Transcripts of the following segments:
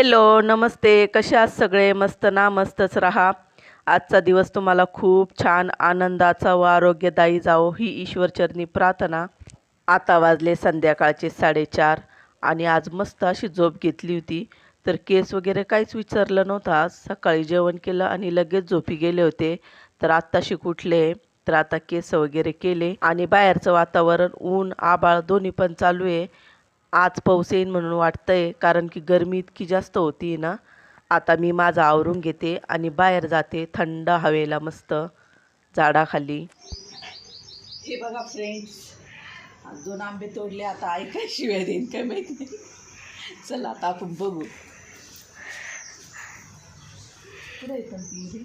Hello नमस्ते. कसे आहात सगळे? मस्त ना मस्तच राहा. आजचा दिवस तुम्हाला खूप छान आनंदाचा व आरोग्यदायी जावो ही ईश्वरचरणी प्रार्थना. आता वाजले संध्याकाळचे साडेचार आणि आज मस्त अशी झोप घेतली होती. तर केस वगैरे काहीच विचारलं नव्हतं आज. सकाळी जेवण केलं आणि लगेच झोपी गेले होते. तर आत्ताशी कुठले तर आता केस वगैरे केले आणि बाहेरचं वातावरण ऊन आबाळ दोन्ही पण चालू आहे. आज पाऊस येईन म्हणून वाटतंय कारण की गरमी इतकी जास्त होती ना आता मी माझं आवरून घेते आणि बाहेर जाते थंड हवेला मस्त झाडाखाली. हे बघा फ्रेंड्स दोन आंबे तोडले आता ऐका शिवाय देईन काय माहिती नाही. चला आता आपण बघू. कुठे येतं ती इथे?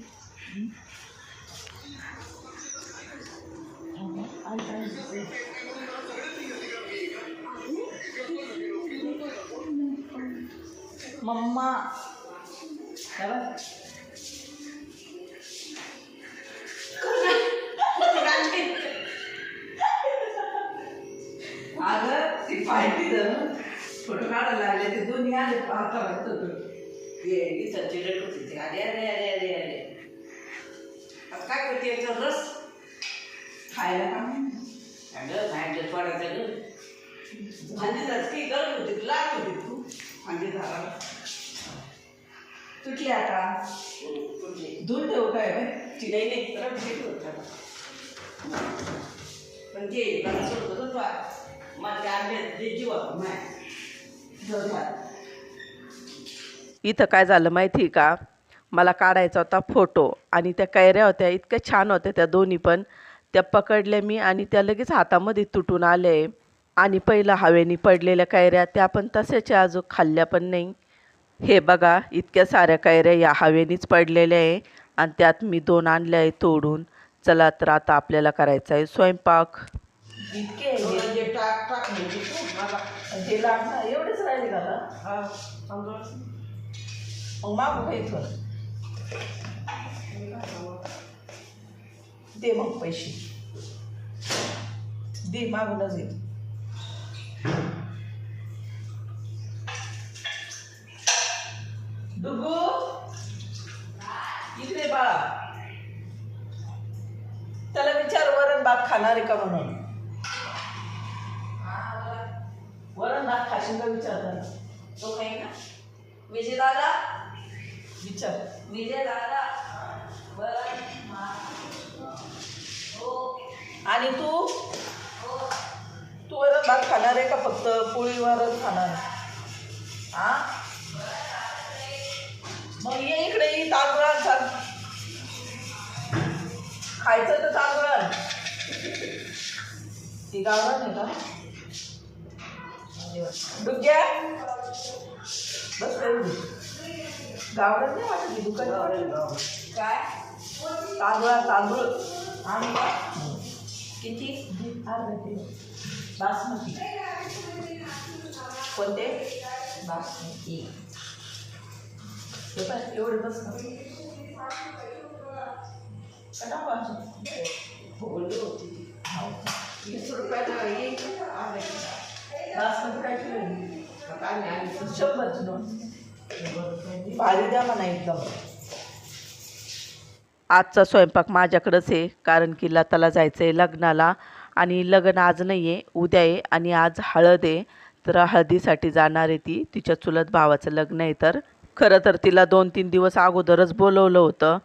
मम्मा. हे अगं ती पाहिली तर फोटो काढायला लागले ते दोन्ही आले पाहता होतो होती ते अरे अरे अरे अरे अरे आता काय करते याचा रस खायला का अगं भांडे गरज होती लाट होती तू. भांडी झाला तुटली आता. दूध ठेवू काय? बाय नाही. नाही तर पण ते मला सोडत तो माझ्या आंबे जीव माय. इथं काय झालं माहिती का? मला काढायचा होता फोटो आणि त्या कैऱ्या होत्या इतक्या छान होत्या त्या दोन्ही पण. त्या पकडल्या मी आणि त्या लगेच हातामध्ये तुटून आले. आणि पहिलं हवेनी पडलेल्या कैऱ्या त्या पण तशाच्या अजून खाल्ल्या पण नाही. हे बघा इतक्या साऱ्या कैऱ्या या हवेनीच पडलेल्या आहे. आणि त्यात मी दोन आणल्या आहे तोडून. चला तर आता आपल्याला करायचा आहे स्वयंपाक. इतके आहे. म्हणजे म्हणजे एवढेच राहिले दे मग पैसे. दे मागूनच येत डुगू इकडे बाळा. त्याला विचार वरण भात खाणार आहे का म्हणून? वरण भात खाशील का विचार त्याला? तो काही ना. विजय दादा. विचार. विजय दादा. बरं हो आणि तू? वरण भात खाणार आहे का फक्त? पोळी वरण खाणार. हा मग ये इकडे ये तांदूळ सांग खायचं तर तांदूळ ती गावरान आहे का? डुग्या? बस गावरान नाही वाटत दुकान काय? तांदूळ तांदूळ आणि किती? अर्धा किलो बासमती. कोणते? बासमती. हे पण एवढे बस हो, बोलली होती. हो. वीस रुपयाला बासमती काय किलो काय नाही शंभरची नोट भारी द्या म्हणा एकदम. आजचा स्वयंपाक माझ्याकडंच आहे कारण की लताला जायचं आहे लग्नाला. आणि लग्न आज नाही आहे उद्या आहे आणि आज हळद आहे. तर हळदीसाठी जाणार आहे ती तिच्या चुलत भावाचं लग्न आहे. तर खरं तर तिला दोन तीन दिवस अगोदरच बोलवलं होतं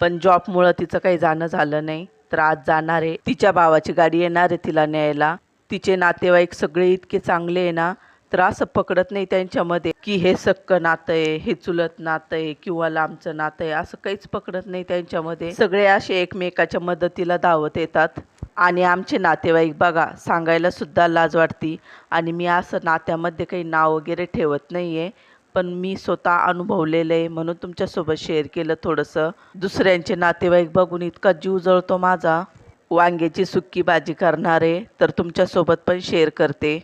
पण जॉबमुळं तिचं काही जाणं झालं नाही. तर आज जाणार आहे. तिच्या भावाची गाडी येणार आहे तिला न्यायला. तिचे नातेवाईक सगळे इतके चांगले आहे ना तर असं पकडत नाही त्यांच्यामध्ये की हे सक्क नातं आहे हे चुलत नातं आहे किंवा लांबचं नातं आहे. असं काहीच पकडत नाही त्यांच्यामध्ये. सगळे असे एकमेकाच्या मदतीला धावत येतात. आणि आमचे नातेवाईक बघा सांगायला सुद्धा लाज वाटती. आणि मी असं नात्यामध्ये काही नाव वगैरे ठेवत नाही आहे पण मी स्वतः अनुभवलेलं आहे म्हणून तुमच्यासोबत शेअर केलं थोडंसं. दुसऱ्यांचे नातेवाईक बघून इतका जीव जळतो माझा. वांग्याची सुक्की भाजी करणारे तर तुमच्यासोबत पण शेअर करते.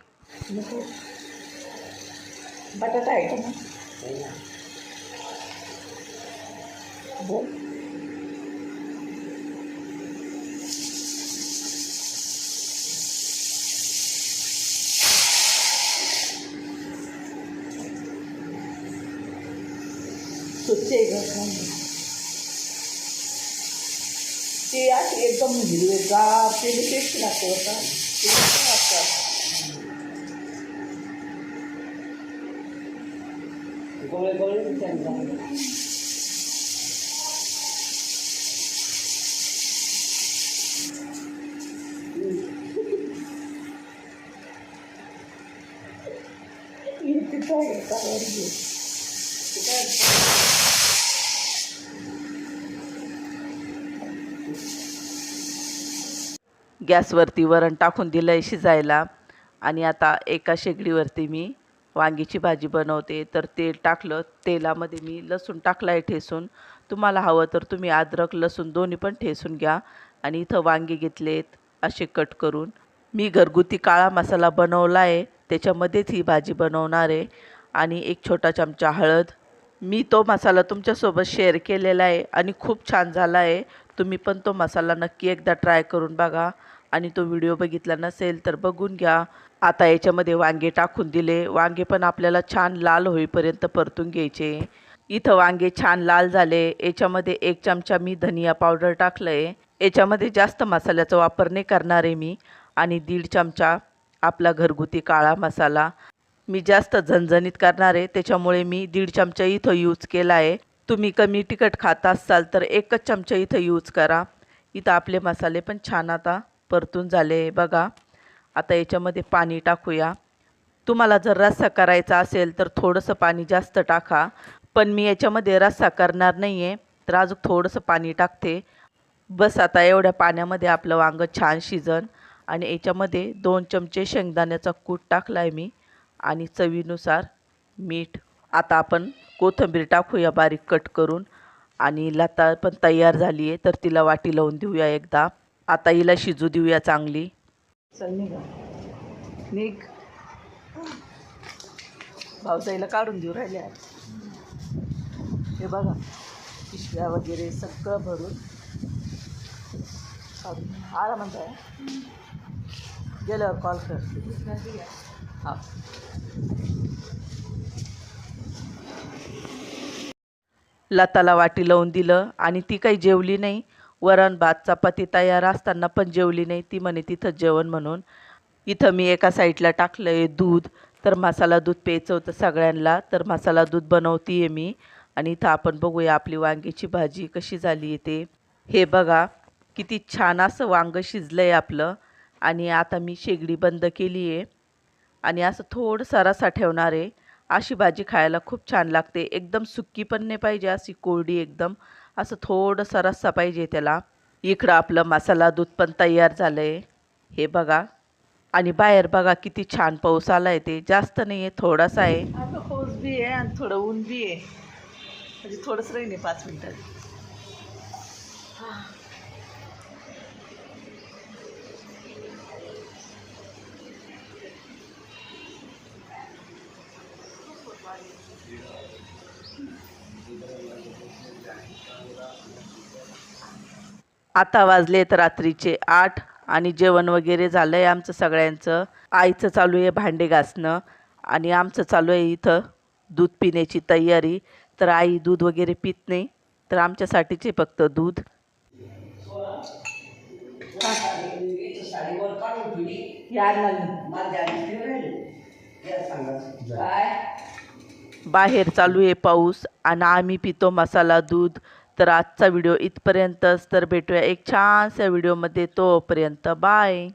बटाटा आहे गं ते असे एकदम हिरवेगार ते टेस्ट लागतं होता. ते वाटतात गोळे ते काय काय ते काय गॅसवरती वरण टाकून दिलं आहे शिजायला. आणि आता एका शेगडीवरती मी वांगीची भाजी बनवते. तर तेल टाकलं. तेलामध्ये मी लसूण टाकला आहे ठेसून. तुम्हाला हवं तर तुम्ही अद्रक लसूण दोन्ही पण ठेसून घ्या. आणि इथं वांगे घेतलेत असे कट करून. मी घरगुती काळा मसाला बनवला आहे त्याच्यामध्येच ही भाजी बनवणार आहे. आणि एक छोटा चमचा हळद मी तो मसाला तुमच्यासोबत शेअर केलेला आहे आणि खूप छान झाला आहे. तुम्ही पण तो मसाला नक्की एकदा ट्राय करून बघा. आणि तो व्हिडिओ बघितला नसेल तर बघून घ्या. आता याच्यामध्ये वांगे टाकून दिले. वांगे पण आपल्याला छान लाल होईपर्यंत परतून घ्यायचे. इथं वांगे छान लाल झाले. याच्यामध्ये एक चमचा मी धनिया पावडर टाकलं आहे याच्यामध्ये जास्त मसाल्याचा वापर नाही करणार आहे मी. आणि दीड चमचा आपला घरगुती काळा मसाला. मी जास्त झणझणीत करणार आहे त्याच्यामुळे मी दीड चमचा इथं यूज केला आहे. तुम्ही कमी तिखट खात असाल तर एकच चमचा इथं यूज करा. इथं आपले मसाले पण छान आता परतून झाले बघा. आता याच्यामध्ये पाणी टाकूया. तुम्हाला जर रस्सा करायचा असेल तर थोडंसं पाणी जास्त टाका. पण मी याच्यामध्ये रस्सा करणार नाही आहे तर अजून थोडंसं पाणी टाकते. बस आता एवढ्या पाण्यामध्ये आपलं वांगं छान शिजन. आणि याच्यामध्ये दोन चमचे शेंगदाण्याचा कूट टाकला आहे मी. आणि चवीनुसार मीठ. आता आपण कोथिंबीर टाकूया बारीक कट करून. आणि लता पण तयार झाली आहे तर तिला वाटी लावून देऊया एकदा. आता हिला शिजू देऊया चांगली. चल निघा. निघ. भाऊजाईला काढून देऊ राहिले हे बघा पिशव्या वगैरे सगळं भरून काढून. आला म्हणताय गेल्यावर कॉल कर. हा लताला वाटी लावून दिलं आणि ती काही जेवली नाही. वरण भात चपाती तयार असताना पण जेवली नाही. ती म्हणे तिथं जेवण म्हणून. इथं मी एका साईडला टाकलं आहे दूध. तर मसाला दूध प्यायचं होतं सगळ्यांना. तर मसाला दूध बनवते आहे मी. आणि इथं आपण बघूया आपली वांग्याची भाजी कशी झाली आहे ते. हे बघा किती छान असं वांगं शिजलं आहे आपलं. आणि आता मी शेगडी बंद केली आहे आणि असं थोडंसं रसा ठेवणार आहे अशी भाजी खायला खूप छान लागते. एकदम सुक्की पण नाही पाहिजे अशी कोरडी एकदम. असं थोडंसं रस्सा पाहिजे त्याला. इकडं आपलं मसाला दूध पण तयार झालं आहे हे बघा. आणि बाहेर बघा किती छान पाऊस आला आहे ते. जास्त नाही आहे थोडासा आहे. आता पाऊस बी आहे आणि थोडं ऊन बी आहे. म्हणजे थोडंसं राहील पाच मिनटात आता वाजलेत रात्रीचे आठ आणि जेवण वगैरे झालं आहे आमचं सगळ्यांचं. आईचं चालू आहे भांडे घासणं आणि आमचं चालू आहे इथं दूध पिण्याची तयारी. तर आई दूध वगैरे पित नाही तर आमच्यासाठीचे फक्त दूध. या बाहेर चालू आहे पाऊस आणि आम्ही पितो मसाला दूध. तर आजचा व्हिडिओ इथपर्यंतच. तर भेटूया एक छानशा व्हिडिओमध्ये. तोपर्यंत बाय.